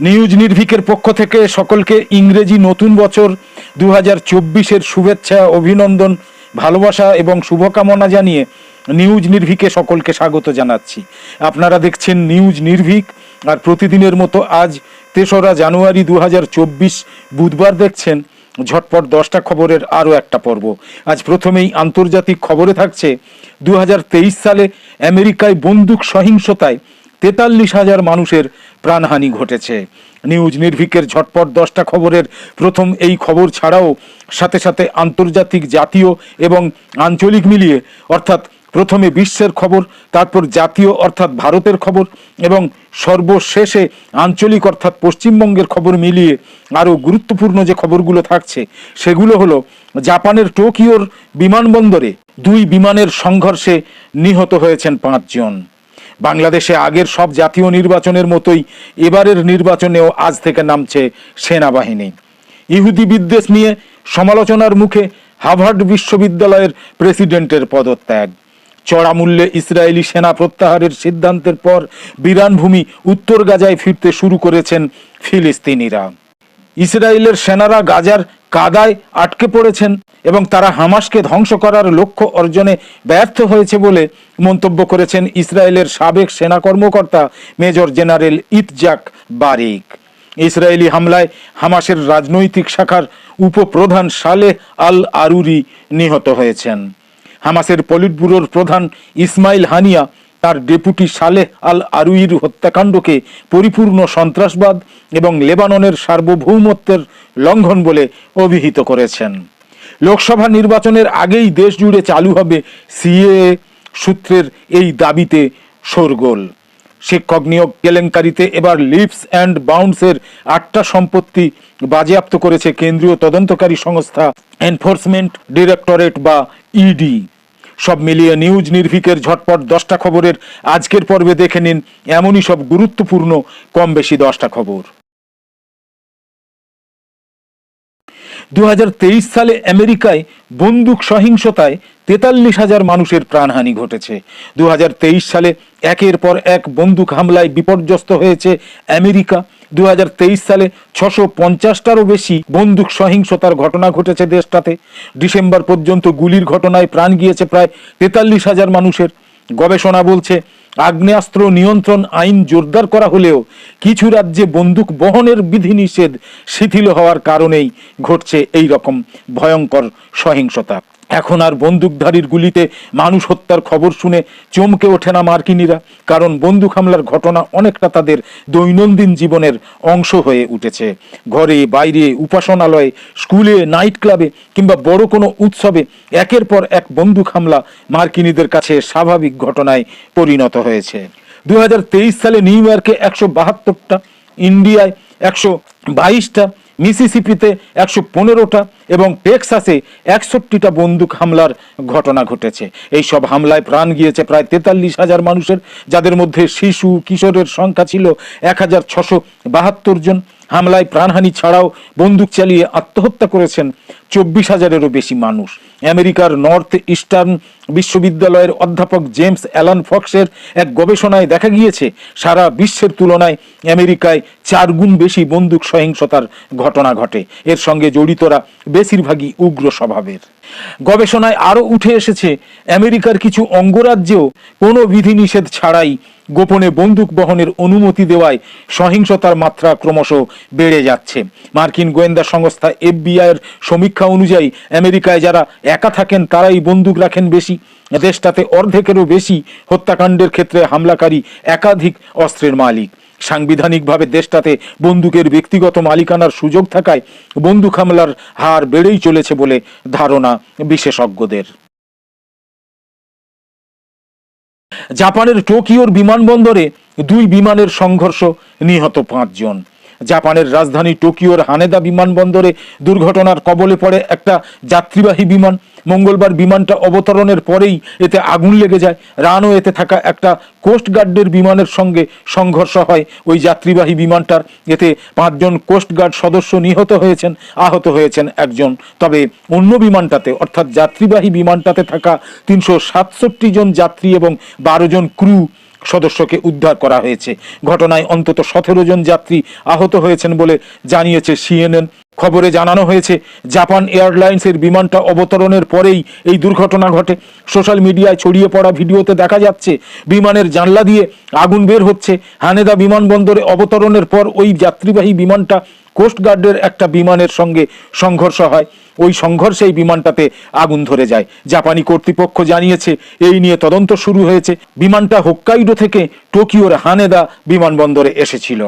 News নির্ভিকের পক্ষ থেকে সকলকে ইংরেজি নতুন বছর দু হাজার চব্বিশের শুভেচ্ছা, অভিনন্দন, ভালোবাসা এবং শুভকামনা জানিয়ে নিউজ নির্ভিকে সকলকে স্বাগত জানাচ্ছি। আপনারা দেখছেন নিউজ নির্ভিক আর প্রতিদিনের মতো আজ তেসরা জানুয়ারি দু হাজার চব্বিশ বুধবার দেখছেন ঝটপট দশটা খবরের আরও একটা পর্ব। আজ প্রথমেই আন্তর্জাতিক খবরে থাকছে দু হাজার তেইশ সালে আমেরিকায় বন্দুক সহিংসতায় তেতাল্লিশ হাজার মানুষের প্রাণহানি ঘটেছে। নিউজ নির্ভিকের ঝটপট দশটা খবরের প্রথম এই খবর ছাড়াও সাথে সাথে আন্তর্জাতিক জাতীয় এবং আঞ্চলিক মিলিয়ে, অর্থাৎ প্রথমে বিশ্বের খবর, তারপর জাতীয়, অর্থাৎ ভারতের খবর এবং সর্বশেষে আঞ্চলিক, অর্থাৎ পশ্চিমবঙ্গের খবর মিলিয়ে আরও গুরুত্বপূর্ণ যে খবরগুলো থাকছে, সেগুলো হলো জাপানের টোকিওর বিমানবন্দরে দুই বিমানের সংঘর্ষে নিহত হয়েছেন পাঁচজন। বাংলাদেশে আগের সব জাতীয় নির্বাচনের মতোই এবারের নির্বাচনেও আজ থেকে নামছে সেনাবাহিনী। ইহুদি বিদ্বেষ নিয়ে সমালোচনার মুখে হার্ভার্ড বিশ্ববিদ্যালয়ের প্রেসিডেন্টের পদত্যাগ। চড়া মূল্যে ইসরায়েলি সেনা প্রত্যাহারের সিদ্ধান্তের পর বিরানভূমি উত্তর গাজায় ফিরতে শুরু করেছেন ফিলিস্তিনিরা। ইসরায়েলের সেনারা গাজার কাদায় আটকে পড়েছেন এবং তারা হামাসকে ধ্বংস করার লক্ষ্য অর্জনে ব্যর্থ হয়েছে বলে মন্তব্য করেছেন ইসরায়েলের সাবেক সেনা কর্মকর্তা major general Yitzhak Brik. Israeli হামলায় হামাসের রাজনৈতিক শাখার উপপ্রধান সালেহ আল আরুরি নিহত হয়েছেন। হামাসের পলিট ব্যুরোর প্রধান ইসমাইল হানিয়া তার ডেপুটি সালেহ আল আরুইর হত্যাকাণ্ডকে পরিপূর্ণ সন্ত্রাসবাদ এবং লেবাননের সার্বভৌমত্বের লঙ্ঘন বলে অভিহিত করেছেন। লোকসভা নির্বাচনের আগেই দেশ জুড়ে চালু হবে সিএ সূত্রের এই দাবিতে শোরগোল। শিক্ষক নিয়োগ কেলেঙ্কারিতে এবার লিপস অ্যান্ড বাউন্সের আটটা সম্পত্তি বাজেয়াপ্ত করেছে কেন্দ্রীয় তদন্তকারী সংস্থা এনফোর্সমেন্ট ডিরেক্টরেট বা ইডি। সব মিলিয়ে নিউজ নির্ভিকের ঝটপট দশটা খবরের আজকের পর্বে দেখে নিন এমনই সব গুরুত্বপূর্ণ, কম বেশি দশটা খবর। দু হাজার তেইশ সালে আমেরিকায় বন্দুক সহিংসতায় তেতাল্লিশ হাজার মানুষের প্রাণহানি ঘটেছে। দু হাজার তেইশ সালে একের পর এক বন্দুক হামলায় বিপর্যস্ত হয়েছে আমেরিকা। দু হাজার তেইশ সালে ছশো পঞ্চাশটারও বেশি বন্দুক সহিংসতার ঘটনা ঘটেছে দেশটাতে। ডিসেম্বর পর্যন্ত গুলির ঘটনায় প্রাণ গিয়েছে প্রায় তেতাল্লিশ হাজার মানুষের। গবেষণা বলছে, আগ্নেয়াস্ত্র নিয়ন্ত্রণ আইন জোরদার করা হলেও কিছু রাজ্যে বন্দুক বহনের বিধিনিষেধ শিথিল হওয়ার কারণেই ঘটছে এই রকম ভয়ঙ্কর সহিংসতা। এখন আর বন্দুকধারীর গুলিতে মানুষ হত্যার খবর শুনে চমকে ওঠে না মার্কিনীরা, কারণ বন্দুক হামলার ঘটনা অনেকটা তাদের দৈনন্দিন জীবনের অংশ হয়ে উঠেছে। ঘরে, বাইরে, উপাসনালয়ে, স্কুলে, নাইট ক্লাবে কিংবা বড় কোনো উৎসবে একের পর এক বন্দুক হামলা মার্কিনীদের কাছে স্বাভাবিক ঘটনায় পরিণত হয়েছে। দু হাজার তেইশ সালে নিউ ইয়র্কে একশো বাহাত্তরটা, ইন্ডিয়ায় একশো বাইশটা, মিসিসিপিতে একশো পনেরোটা এবং টেক্সাসে একষট্টিটা বন্দুক হামলার ঘটনা ঘটেছে। এই সব হামলায় প্রাণ গিয়েছে প্রায় তেতাল্লিশ হাজার মানুষের, যাদের মধ্যে শিশু, কিশোরের সংখ্যা ছিল এক হাজার ছশো বাহাত্তর জন। হামলায় প্রাণহানি ছাড়াও বন্দুক চালিয়ে আত্মহত্যা করেছেন চব্বিশ হাজারেরও বেশি মানুষ। আমেরিকার নর্থ ইস্টার্ন বিশ্ববিদ্যালয়ের অধ্যাপক জেমস অ্যালান ফক্সের এক গবেষণায় দেখা গিয়েছে, সারা বিশ্বের তুলনায় আমেরিকায় চার গুণ বেশি বন্দুক সহিংসতার ঘটনা ঘটে। এর সঙ্গে জড়িতরা বেশিরভাগই উগ্র স্বভাবের। গবেষণায় আরও উঠে এসেছে, আমেরিকার কিছু অঙ্গরাজ্যেও কোনো বিধিনিষেধ ছাড়াই গোপনে বন্দুক বহনের অনুমতি দেওয়ায় সহিংসতার মাত্রা ক্রমশ বেড়ে যাচ্ছে। মার্কিন গোয়েন্দা সংস্থা এফবিআইয়ের সমীক্ষা অনুযায়ী, আমেরিকায় যারা একা থাকেন তারাই বন্দুক রাখেন বেশি। দেশটাতে অর্ধেকেরও বেশি হত্যাকাণ্ডের ক্ষেত্রে হামলাকারী একাধিক অস্ত্রের মালিক। সাংবিধানিকভাবে দেশটাতে বন্দুকের ব্যক্তিগত মালিকানার সুযোগ থাকায় বন্দুক হামলার হার বেড়েই চলেছে বলে ধারণা বিশেষজ্ঞদের। জাপানের টোকিওর বিমানবন্দরে দুই বিমানের সংঘর্ষ, নিহত পাঁচজন। জাপানের রাজধানী টোকিওর হানেদা বিমানবন্দরে দুর্ঘটনার কবলে পড়ে একটা যাত্রীবাহী বিমান মঙ্গলবার বিমানটা অবতরণের পরেই এতে আগুন লেগে যায়। রানও এতে থাকা একটা কোস্টগার্ডের বিমানের সঙ্গে সংঘর্ষ হয়। ওই যাত্রীবাহী বিমানটার এতে পাঁচজন কোস্টগার্ড সদস্য নিহত হয়েছেন, আহত হয়েছেন একজন। তবে অন্য বিমানটাতে, অর্থাৎ যাত্রীবাহী বিমানটাতে থাকা তিনশো সাতষট্টি জন যাত্রী এবং বারো জন ক্রু সদস্যকে উদ্ধার করা হয়েছে। ঘটনায় অন্তত সতেরো জন যাত্রী আহত হয়েছেন বলে জানিয়েছে সিএনএন। খবরে জানানো হয়েছে, জাপান এয়ারলাইন্সের বিমানটা অবতরণের পরেই এই দুর্ঘটনা ঘটে। সোশ্যাল মিডিয়ায় ছড়িয়ে পড়া ভিডিওতে দেখা যাচ্ছে, বিমানের জানলা দিয়ে আগুন বের হচ্ছে। হানেদা বিমানবন্দরে অবতরণের পর ওই যাত্রীবাহী বিমানটা কোস্টগার্ডের একটা বিমানের সঙ্গে সংঘর্ষ হয়। ওই সংঘর্ষেই বিমানটাতে আগুন ধরে যায়। জাপানি কর্তৃপক্ষ জানিয়েছে, এই নিয়ে তদন্ত শুরু হয়েছে। বিমানটা হোক্কাইডো থেকে টোকিওর হানেদা বিমানবন্দরে এসেছিল।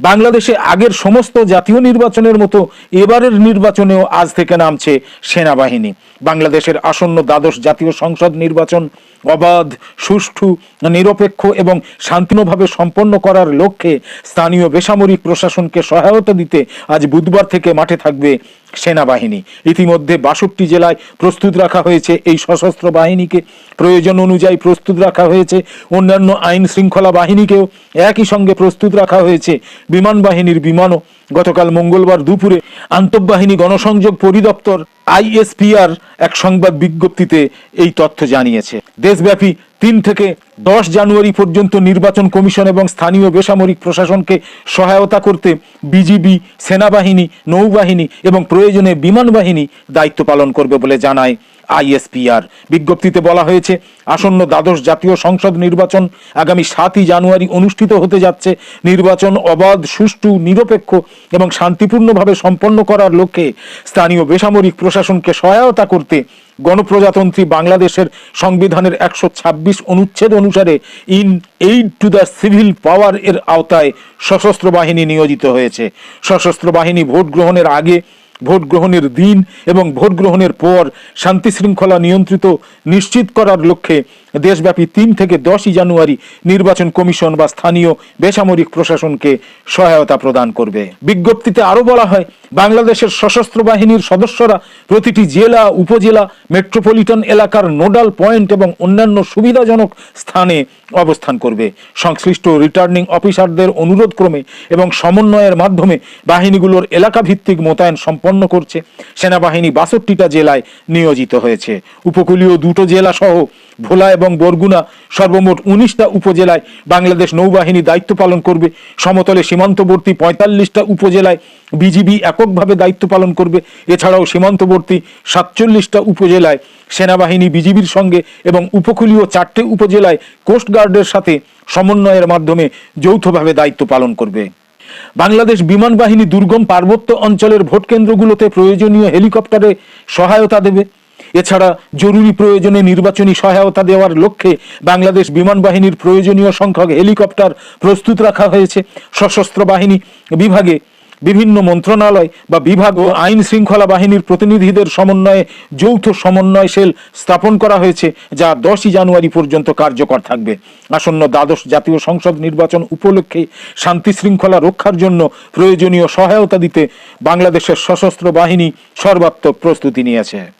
বাংলাদেশে আগের সমস্ত জাতীয় নির্বাচনের মতো এবারের নির্বাচনেও আজ থেকে নামছে সেনাবাহিনী। বাংলাদেশের আসন্ন দ্বাদশ জাতীয় সংসদ নির্বাচন অবাধ, সুষ্ঠু, নিরপেক্ষ এবং শান্তিপূর্ণভাবে সম্পন্ন করার লক্ষ্যে স্থানীয় বেসামরিক প্রশাসনকে সহায়তা দিতে আজ বুধবার থেকে মাঠে থাকবে সেনাবাহিনী। ইতিমধ্যে বাষট্টি জেলায় প্রস্তুত রাখা হয়েছে এই সশস্ত্র বাহিনীকে। প্রয়োজন অনুযায়ী প্রস্তুত রাখা হয়েছে। অন্যান্য আইন শৃঙ্খলা বাহিনীকেও একই সঙ্গে প্রস্তুত রাখা হয়েছে। বিমান বাহিনীর বিমানও গতকাল মঙ্গলবার দুপুরে আন্তঃবাহিনী গণসংযোগ পরিদপ্তর আইএসপিআর এক সংবাদ বিজ্ঞপ্তিতে এই তথ্য জানিয়েছে। দেশব্যাপী তিন থেকে দশ জানুয়ারি পর্যন্ত নির্বাচন কমিশন এবং স্থানীয় বেসামরিক প্রশাসনকে সহায়তা করতে বিজিবি, সেনাবাহিনী, নৌবাহিনী এবং প্রয়োজনে বিমান বাহিনী দায়িত্ব পালন করবে বলে জানায় আইএসপিআর। বিজ্ঞপ্তিতে বলা হয়েছে, আসন্ন দ্বাদশ জাতীয় সংসদ নির্বাচন আগামী সাতই জানুয়ারি অনুষ্ঠিত হতে যাচ্ছে। নির্বাচন অবাধ, সুষ্ঠু, নিরপেক্ষ এবং শান্তিপূর্ণভাবে সম্পন্ন করার লক্ষ্যে স্থানীয় বেসামরিক প্রশাসনকে সহায়তা করতে গণপ্রজাতন্ত্রী বাংলাদেশের সংবিধানের একশো ছাব্বিশ অনুচ্ছেদ অনুসারে in aid to the civil power এর আওতায় সশস্ত্র বাহিনী নিয়োজিত হয়েছে। সশস্ত্র বাহিনী ভোট গ্রহণের আগে ভোট গ্রহণের দিন এবং ভোট গ্রহণের পর শান্তি শৃঙ্খলা নিয়ন্ত্রিত নিশ্চিত করার লক্ষ্যে দেশব্যাপী তিন থেকে দশই জানুয়ারি নির্বাচন কমিশন বা স্থানীয় বেসামরিক প্রশাসনকে সহায়তা প্রদান করবে। বিজ্ঞপ্তিতে আরও বলা হয় বাংলাদেশের সশস্ত্র বাহিনীর সদস্যরা প্রতিটি জেলা, উপজেলা, মেট্রোপলিটন এলাকার নোডাল পয়েন্ট এবং অন্যান্য সুবিধাজনক স্থানে অবস্থান করবে। সংশ্লিষ্ট রিটার্নিং অফিসারদের অনুরোধ ক্রমে এবং সমন্বয়ের মাধ্যমে বাহিনীগুলোর এলাকা ভিত্তিক মোতায়েন সম্পন্ন করছে। সেনাবাহিনী বাষট্টিটা জেলায় নিয়োজিত হয়েছে। উপকূলীয় দুটো জেলা সহ ভোলা এবং বরগুনা সর্বমোট উনিশটা উপজেলায় বাংলাদেশ নৌবাহিনী দায়িত্ব পালন করবে। সমতলে সীমান্তবর্তী পঁয়তাল্লিশটা উপজেলায় বিজিবি এককভাবে দায়িত্ব পালন করবে। এছাড়াও সীমান্তবর্তী সাতচল্লিশটা উপজেলায় সেনাবাহিনী, বিজিবির সঙ্গে এবং উপকূলীয় চারটে উপজেলায় কোস্টগার্ডের সাথে সমন্বয়ের মাধ্যমে যৌথভাবে দায়িত্ব পালন করবে। বাংলাদেশ বিমান বাহিনী দুর্গম পার্বত্য অঞ্চলের ভোট কেন্দ্রগুলোতে প্রয়োজনীয় হেলিকপ্টারে সহায়তা দেবে। এছাড়া জরুরি প্রয়োজনে নির্বাচনী সহায়তা দেওয়ার লক্ষ্যে বাংলাদেশ বিমান বাহিনীর প্রয়োজনীয় সংখ্যক হেলিকপ্টার প্রস্তুত রাখা হয়েছে। সশস্ত্র বাহিনী বিভাগে বিভিন্ন মন্ত্রণালয় বা বিভাগ ও আইন শৃঙ্খলা বাহিনীর প্রতিনিধিদের সমন্বয়ে যৌথ সমন্বয় সেল স্থাপন করা হয়েছে, যা দশই জানুয়ারি পর্যন্ত কার্যকর থাকবে। আসন্ন দ্বাদশ জাতীয় সংসদ নির্বাচন উপলক্ষে শান্তি শৃঙ্খলা রক্ষার জন্য প্রয়োজনীয় সহায়তা দিতে বাংলাদেশের সশস্ত্র বাহিনী সর্বাত্মক প্রস্তুতি নিয়েছে।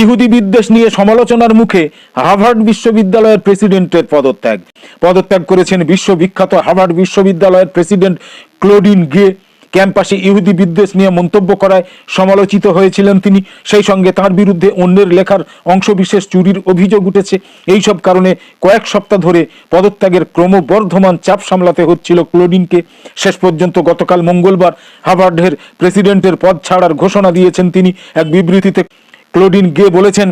ইহুদি বিদ্বেষ নিয়ে সমালোচনার মুখে হার্ভার্ড বিশ্ববিদ্যালয়ের প্রেসিডেন্টের পদত্যাগ। পদত্যাগ করেছেন বিশ্ববিখ্যাত হার্ভার্ড বিশ্ববিদ্যালয়ের প্রেসিডেন্ট ক্লোডিন গে ক্যাম্পাসে ইহুদি বিদ্বেষ নিয়ে মন্তব্য করায় সমালোচিত হয়েছিলেন তিনি। সেই সঙ্গে তার বিরুদ্ধে অন্যের লেখার অংশবিশেষ চুরির অভিযোগ উঠেছে। এইসব কারণে কয়েক সপ্তাহ ধরে পদত্যাগের ক্রমবর্ধমান চাপ সামলাতে হচ্ছিল ক্লোডিনকে। শেষ পর্যন্ত গতকাল মঙ্গলবার হার্ভার্ডের প্রেসিডেন্টের পদ ছাড়ার ঘোষণা দিয়েছেন তিনি। এক বিবৃতিতে ক্লোডিন গে বলেছেন,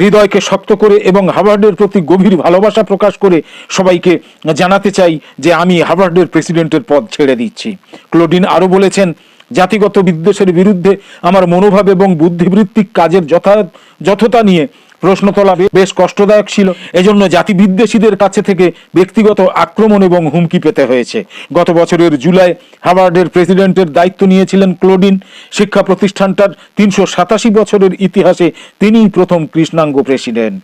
হৃদয়কে শক্ত করে এবং হার্ভার্ডের প্রতি গভীর ভালোবাসা প্রকাশ করে সবাইকে জানাতে চাই যে আমি হার্ভার্ডের প্রেসিডেন্টের পদ ছেড়ে দিচ্ছি। ক্লোডিন আরও বলেছেন, জাতিগত বিদ্বেষের বিরুদ্ধে আমার মনোভাব এবং বুদ্ধিবৃত্তিক কাজের যথা যথতা নিয়ে প্রশ্ন তোলা বেশ কষ্টদায়ক ছিল। এজন্য জাতি বিদ্বেষীদের কাছে থেকে ব্যক্তিগত আক্রমণ এবং হুমকি পেতে হয়েছে। গত বছরের জুলাই হার্ভার্ডের প্রেসিডেন্টের দায়িত্ব নিয়েছিলেন ক্লোডিন। শিক্ষা প্রতিষ্ঠানটার তিনশো সাতাশি বছরের ইতিহাসে তিনিই প্রথম কৃষ্ণাঙ্গ প্রেসিডেন্ট।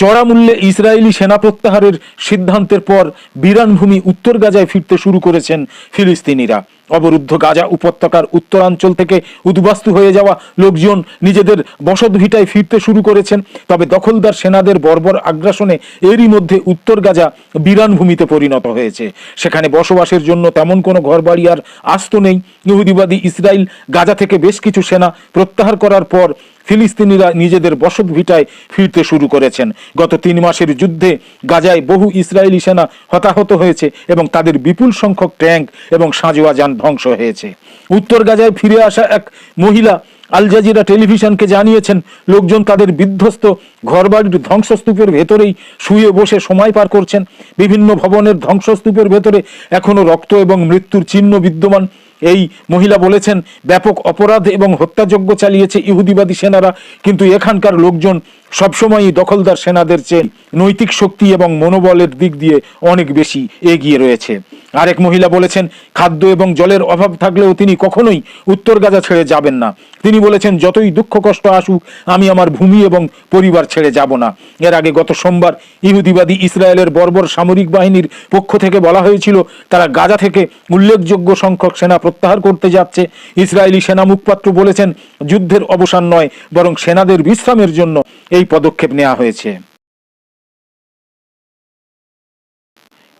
চড়া মূল্যে ইসরায়েলি সেনা প্রত্যাহারের সিদ্ধান্তের পর বিরানভূমি উত্তর গাজায় ফিরতে শুরু করেছেন ফিলিস্তিনিরা। অবরুদ্ধ গাজা উপত্যকার উত্তরাঞ্চল থেকে উদ্বাস্তু হয়ে যাওয়া লোকজন নিজেদের বসতভিটায় ফিরতে শুরু করেছেন। তবে দখলদার সেনাদের বর্বর আগ্রাসনে এরই মধ্যে উত্তর গাজা বিরান ভূমিতে পরিণত হয়েছে। সেখানে বসবাসের জন্য তেমন কোনো ঘরবাড়ি আর আস্ত নেই। ইহুদিবাদী ইসরায়েল গাজা থেকে বেশ কিছু সেনা প্রত্যাহার করার পর ফিলিস্তিনিরা নিজেদের বসত ভিটায় ফিরতে শুরু করেছেন। গত তিন মাসের যুদ্ধে গাজায় বহু ইসরায়েলি সেনা হতাহত হয়েছে এবং তাদের বিপুল সংখ্যক ট্যাঙ্ক এবং সাঁজোয়া যান ধ্বংস হয়েছে। উত্তর গাজায় ফিরে আসা এক মহিলা আল জাজিরা টেলিভিশনকে জানিয়েছেন, লোকজন তাদের বিধ্বস্ত ঘরবাড়ির ধ্বংসস্তূপের ভেতরেই শুয়ে বসে সময় পার করছেন। বিভিন্ন ভবনের ধ্বংসস্তূপের ভেতরে এখনও রক্ত এবং মৃত্যুর চিহ্ন বিদ্যমান। এই মহিলা বলেছেন, ব্যাপক অপরাধ এবং হত্যাযজ্ঞ চালিয়েছে ইহুদিবাদী সেনারা, কিন্তু এখানকার লোকজন সবসময়ই দখলদার সেনাদের চেয়ে নৈতিক শক্তি এবং মনোবলের দিক দিয়ে অনেক বেশি এগিয়ে রয়েছে। আরেক মহিলা বলেছেন, খাদ্য এবং জলের অভাব থাকলেও তিনি কখনোই উত্তর গাজা ছেড়ে যাবেন না। তিনি বলেছেন, যতই দুঃখ কষ্ট আসুক, আমি আমার ভূমি এবং পরিবার ছেড়ে যাব না। এর আগে গত সোমবার ইহুদিবাদী ইসরায়েলের বর্বর সামরিক বাহিনীর পক্ষ থেকে বলা হয়েছিল, তারা গাজা থেকে উল্লেখযোগ্য সংখ্যক সেনা প্রত্যাহার করতে যাচ্ছে। ইসরায়েলি সেনা মুখপাত্র বলেছেন, যুদ্ধের অবসান নয়, বরং সেনাদের বিশ্রামের জন্য এই পদক্ষেপ নেওয়া হয়েছে।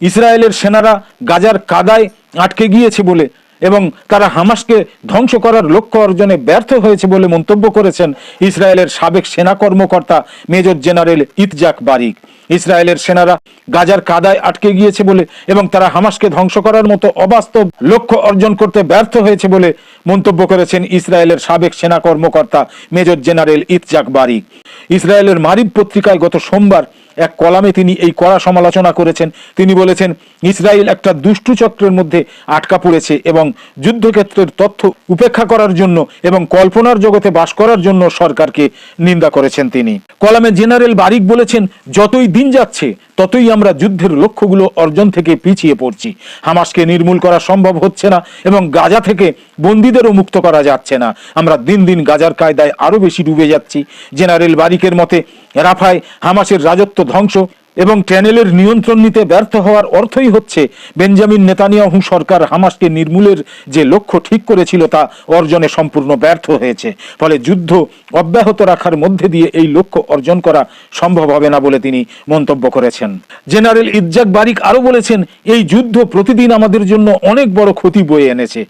ইসরায়েলের সেনারা গাজার কাদায় আটকে গিয়েছে বলে এবং তারা হামাসকে ধ্বংস করার লক্ষ্য অর্জনে ব্যর্থ হয়েছে বলে মন্তব্য করেছেন ইসরায়েলের সাবেক সেনা কর্মকর্তা মেজর জেনারেল ইতজাক বারিক। ইসরায়েলের সেনারা গাজার কাদায় আটকে গিয়েছে বলে এবং তারা হামাসকে ধ্বংস করার মতো অবাস্তব লক্ষ্য অর্জন করতে ব্যর্থ হয়েছে বলে মন্তব্য করেছেন ইসরায়েলের সাবেক সেনা কর্মকর্তা মেজর জেনারেল ইতজাক বারিক। ইসরায়েলের মারিব পত্রিকায় গত সোমবার এক কলামে তিনি এই কড়া সমালোচনা করেছেন। তিনি বলেছেন, ইসরায়েল একটা দুষ্টু চক্রের মধ্যে আটকা পড়েছে এবং যুদ্ধক্ষেত্রের তথ্য উপেক্ষা করার জন্য এবং কল্পনার জগতে বাস করার জন্য সরকারকে নিন্দা করেছেন তিনি। কলামে জেনারেল বারিক বলেছেন, যতই দিন যাচ্ছে, ততই আমরা যুদ্ধের লক্ষ্যগুলো অর্জন থেকে পিছিয়ে পড়ছি। হামাসকে নির্মূল করা সম্ভব হচ্ছে না এবং গাজা থেকে বন্দীদেরও মুক্ত করা যাচ্ছে না। আমরা দিন দিন গাজার কায়দায় আরও বেশি ডুবে যাচ্ছি। জেনারেল বারিকের মতে, রাফায় হামাসের রাজত্ব ধ্বংস। এবং ট্যানেলের নিয়ন্ত্রণ নিতে ব্যর্থ হওয়ার অর্থই হচ্ছে বেঞ্জামিন নেতানিয়াহু সরকার হামাসকে নির্মূলের যে লক্ষ্য ঠিক করেছিল তা অর্জনে সম্পূর্ণ ব্যর্থ হয়েছে। ফলে যুদ্ধ অব্যাহত রাখার মধ্যে দিয়ে এই লক্ষ্য অর্জন করা সম্ভব হবে না বলে তিনি মন্তব্য করেছেন। জেনারেল ইজ্জাক বারিক আরও বলেছেন, এই যুদ্ধ প্রতিদিন আমাদের জন্য অনেক বড় ক্ষতি বয়ে এনেছে।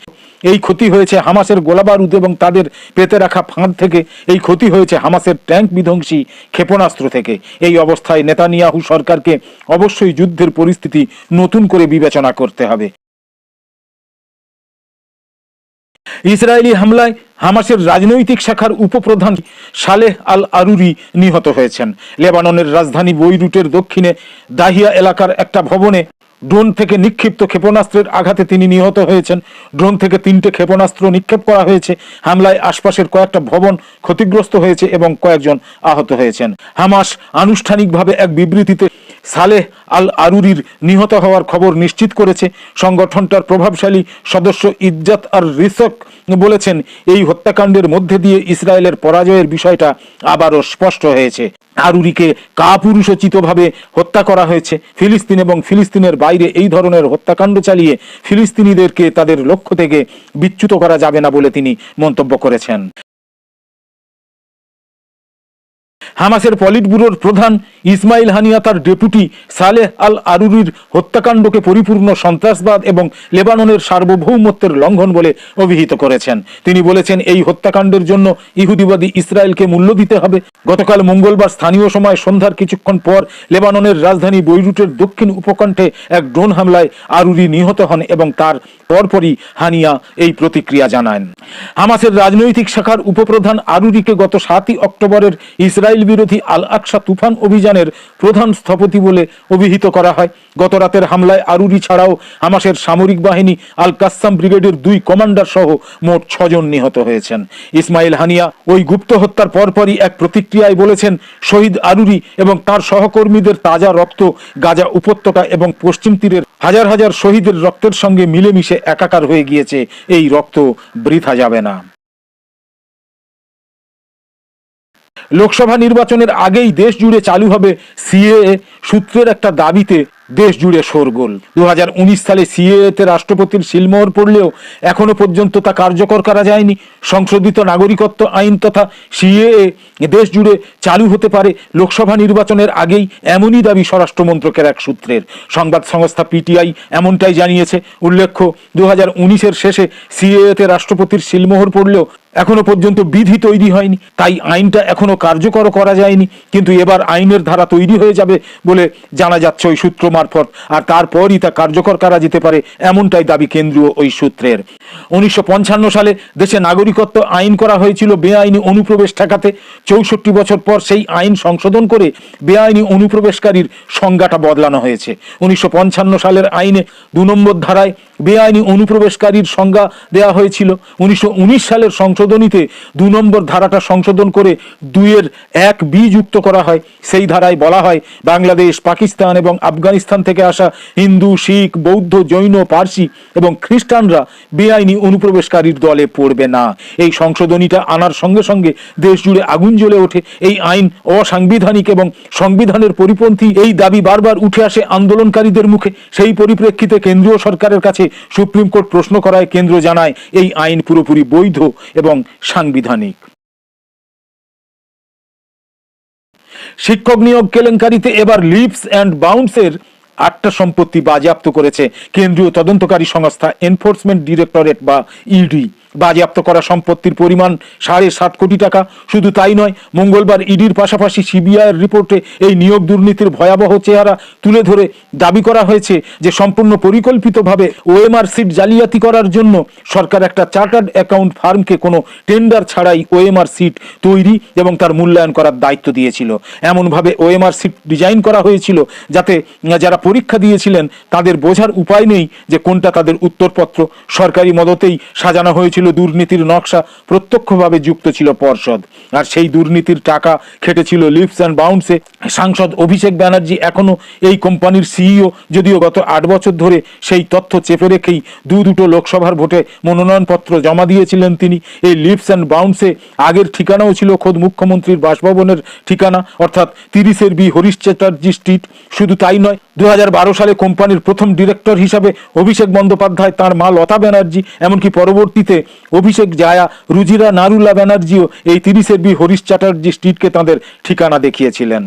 এই ক্ষতি হয়েছে হামাসের গোলাবারুদ এবং তাদের পেতে রাখা ফাঁদ থেকে। এই ক্ষতি হয়েছে হামাসের ট্যাঙ্ক বিধ্বংসী ক্ষেপণাস্ত্র থেকে। এই অবস্থায় নেতানিয়াহু সরকারকে অবশ্যই যুদ্ধের পরিস্থিতি নতুন করে বিবেচনা করতে হবে। ইসরায়েলি হামলায় হামাসের রাজনৈতিক শাখার উপপ্রধান সালেহ আল আরুরি নিহত হয়েছেন। লেবাননের রাজধানী বৈরুটের দক্ষিণে দাহিয়া এলাকার একটা ভবনে ড্রোন থেকে নিক্ষিপ্ত ক্ষেপণাস্ত্রের আঘাতে তিনি নিহত হয়েছেন। ড্রোন থেকে তিনটে ক্ষেপণাস্ত্র নিক্ষেপ করা হয়েছে। হামলায় আশপাশের কয়েকটা ভবন ক্ষতিগ্রস্ত হয়েছে এবং কয়েকজন আহত হয়েছেন। হামাস আনুষ্ঠানিকভাবে এক বিবৃতিতে সালেহ আল আরুরির নিহত হওয়ার খবর নিশ্চিত করেছে। সংগঠনটার প্রভাবশালী সদস্য ইজ্জাত আর রিসক বলেছেন, এই হত্যাকাণ্ডের মধ্যে দিয়ে ইসরায়েলের পরাজয়ের বিষয়টা আবারও স্পষ্ট হয়েছে। আরুরিকে কাপুরুষোচিতভাবে হত্যা করা হয়েছে। ফিলিস্তিন এবং ফিলিস্তিনের বাইরে এই ধরনের হত্যাকাণ্ড চালিয়ে ফিলিস্তিনিদেরকে তাদের লক্ষ্য থেকে বিচ্যুত করা যাবে না বলে তিনি মন্তব্য করেছেন। হামাসের পলিট ব্যুরোর প্রধান ইসমাইল হানিয়া তার ডেপুটি সালেহ আল আরুরির হত্যাকাণ্ডকে পরিপূর্ণ সন্ত্রাসবাদ এবং লেবাননের সার্বভৌমত্বের লঙ্ঘন বলে অভিহিত করেছেন। তিনি বলেছেন, এই হত্যাকাণ্ডের জন্য ইহুদিবাদী ইসরায়েলকে মূল্য দিতে হবে। গতকাল মঙ্গলবার স্থানীয় সময় সন্ধ্যার কিছুক্ষণ পর লেবাননের রাজধানী বৈরুটের দক্ষিণ উপকণ্ঠে এক ড্রোন হামলায় আরুরি নিহত হন এবং তার পরপরই হানিয়া এই প্রতিক্রিয়া জানান। হামাসের রাজনৈতিক শাখার উপপ্রধান আরুরিকে গত সাতই অক্টোবরের ইসরায়েল বিরোধী আল আকসা তুফান অভিযানের প্রধান স্থপতি বলে অভিহিত করা হয়। গত রাতের হামলায় আরুরি ছাড়াও হামাসের সামরিক বাহিনী আল কাসাম ব্রিগেডের দুই কমান্ডার সহ মোট ছজন নিহত হয়েছেন। ইসমাইল হানিয়া ওই গুপ্ত হত্যার পরপরই এক প্রতিক্রিয়ায় বলেছেন, শহীদ আরুরি এবং তার সহকর্মীদের তাজা রক্ত গাজা উপত্যকা এবং পশ্চিম তীরের হাজার হাজার শহীদের রক্তের সঙ্গে মিলেমিশে একাকার হয়ে গিয়েছে। এই রক্ত বৃথা যাবে না। লোকসভা নির্বাচনের আগেই দেশ জুড়ে চালু হবে সিএএ সূত্রের একটা দাবিতে দেশ জুড়ে শোরগোল দু সালে সিএতে রাষ্ট্রপতির সিলমোহর পড়লেও এখনও পর্যন্ত তা কার্যকর করা যায়নি। সংশোধিত নাগরিকত্ব আইন তথা সিএএ দেশ জুড়ে চালু হতে পারে লোকসভা নির্বাচনের আগেই এমনই দাবি স্বরাষ্ট্র মন্ত্রকের এক সূত্রের। সংবাদ সংস্থা পিটিআই এমনটাই জানিয়েছে। উল্লেখ্য দু হাজার শেষে সিএতে রাষ্ট্রপতির সিলমোহর পড়লেও এখনও পর্যন্ত বিধি তৈরি হয়নি। তাই আইনটা এখনও কার্যকর করা যায়নি। কিন্তু এবার আইনের ধারা তৈরি হয়ে যাবে বলে জানা যাচ্ছে ওই সূত্র মারফত, আর তারপরই তা কার্যকর করা যেতে পারে এমনটাই দাবি কেন্দ্রীয় ওই সূত্রের। উনিশশো পঞ্চান্ন সালে দেশে নাগরিকত্ব আইন করা হয়েছিল বেআইনি অনুপ্রবেশ ঠেকাতে। চৌষট্টি বছর পর সেই আইন সংশোধন করে বেআইনি অনুপ্রবেশকারীর সংজ্ঞাটা বদলানো হয়েছে। উনিশশো পঞ্চান্ন সালের আইনে দু নম্বর ধারায় বেআইনি অনুপ্রবেশকারীর সংজ্ঞা দেওয়া হয়েছিল। উনিশশো উনিশ সালের সংশোধনীতে দু নম্বর ধারাটা সংশোধন করে দুইয়ের এক বি যুক্ত করা হয়। সেই ধারায় বলা হয়, বাংলাদেশ, পাকিস্তান এবং আফগানিস্তান থেকে আসা হিন্দু, শিখ, বৌদ্ধ, জৈন, পার্সি এবং খ্রিস্টানরা বেআইনি অনুপ্রবেশকারীর দলে পড়বে না। এই সংশোধনীটা আনার সঙ্গে সঙ্গে দেশ জুড়ে আগুন জ্বলে ওঠে। এই আইন অসাংবিধানিক এবং সংবিধানের পরিপন্থী এই দাবি বারবার উঠে আসে আন্দোলনকারীদের মুখে। সেই পরিপ্রেক্ষিতে কেন্দ্রীয় সরকারের কাছে সুপ্রিম কোর্ট প্রশ্ন করায় কেন্দ্র জানায়, এই আইন পুরোপুরি বৈধ এবং সাংবিধানিক। শিক্ষক নিয়োগ কেলেঙ্কারিতে এবার লিপস অ্যান্ড বাউন্সের আটটা সম্পত্তি বাজেয়াপ্ত করেছে কেন্দ্রীয় তদন্তকারী সংস্থা এনফোর্সমেন্ট ডিরেক্টরেট বা ইডি। বাজেয়াপ্ত করা সম্পত্তির পরিমাণ সাড়ে সাত কোটি টাকা। শুধু তাই নয়, মঙ্গলবার ইডির পাশাপাশি সিবিআইয়ের রিপোর্টে এই নিয়োগ দুর্নীতির ভয়াবহ চেহারা তুলে ধরে দাবি করা হয়েছে যে সম্পূর্ণ পরিকল্পিতভাবে ওএমআর সিট জালিয়াতি করার জন্য সরকার একটা চার্টার্ড অ্যাকাউন্ট ফার্মকে কোনো টেন্ডার ছাড়াই ওএমআর সিট তৈরি এবং তার মূল্যায়ন করার দায়িত্ব দিয়েছিল। এমনভাবে ওএমআর সিট ডিজাইন করা হয়েছিল যাতে যারা পরীক্ষা দিয়েছিলেন তাদের বোঝার উপায় নেই যে কোনটা তাদের উত্তরপত্র। সরকারি মদতেই সাজানো হয়েছিল দুর্নীতির নকশা, প্রত্যক্ষভাবে যুক্ত ছিল পর্ষদ। আর সেই দুর্নীতির টাকা খেটেছিল লিপস অ্যান্ড বাউন্সে সাংসদ অভিষেক ব্যানার্জি এখনও এই কোম্পানির সিইও যদিও গত আট বছর ধরে সেই তথ্য চেপে রেখেই দু দুটো লোকসভার ভোটে মনোনয়নপত্র জমা দিয়েছিলেন তিনি। এই লিপস অ্যান্ড বাউন্সে আগের ঠিকানাও ছিল খোদ মুখ্যমন্ত্রীর বাসভবনের ঠিকানা, অর্থাৎ তিরিশের বি হরিশ চ্যাটার্জি স্ট্রিট। শুধু তাই নয় দু বারো সালে কোম্পানির প্রথম ডিরেক্টর হিসাবে অভিষেক বন্দ্যোপাধ্যায়, তার মা লতা ব্যানার্জি, এমনকি পরবর্তীতে অভিষেক জায়া রুজিরা নারুলা ব্যানার্জিও এই তিরিশের বি হরিশ চ্যাটার্জি স্ট্রিটকে তাঁদের ঠিকানা দেখিয়েছিলেন।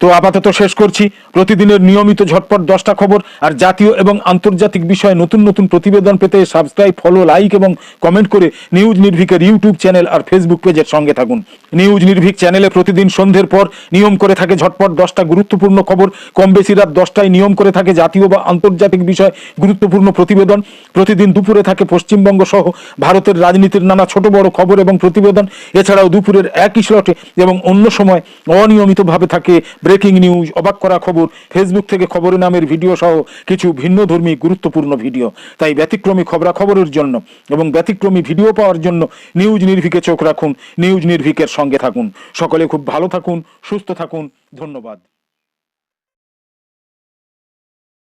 তো আপাতত শেষ করছি। প্রতিদিনের নিয়মিত ঝটপট দশটা খবর আর জাতীয় এবং আন্তর্জাতিক বিষয়ে নতুন নতুন প্রতিবেদন পেতে সাবস্ক্রাইব ফলো লাইক এবং কমেন্ট করে নিউজ নির্ভিকের ইউটিউব চ্যানেল আর ফেসবুক পেজের সঙ্গে থাকুন। নিউজ নির্ভিক চ্যানেলে প্রতিদিন সন্ধ্যের পর নিয়ম করে থাকে ঝটপট দশটা গুরুত্বপূর্ণ খবর। কম বেশি রাত দশটায় নিয়ম করে থাকে জাতীয় বা আন্তর্জাতিক বিষয় গুরুত্বপূর্ণ প্রতিবেদন। প্রতিদিন দুপুরে থাকে পশ্চিমবঙ্গ সহ ভারতের রাজনীতির নানা ছোট বড় খবর এবং প্রতিবেদন। এছাড়াও দুপুরের একই স্লটে এবং অন্য সময় অনিয়মিতভাবে থাকে ব্রেকিং নিউজ, অবাক করা খবর, ফেসবুক থেকে খবরের নামের ভিডিও সহ কিছু ভিন্নধর্মী, গুরুত্বপূর্ণ ভিডিও। তাই ব্যতিক্রমী খবরাখবরের জন্য এবং ব্যতিক্রমী ভিডিও পাওয়ার জন্য নিউজ নির্ভিকে চোখ রাখুন, নিউজ নির্ভিকের সঙ্গে থাকুন। সকলে খুব ভালো থাকুন, সুস্থ থাকুন। ধন্যবাদ।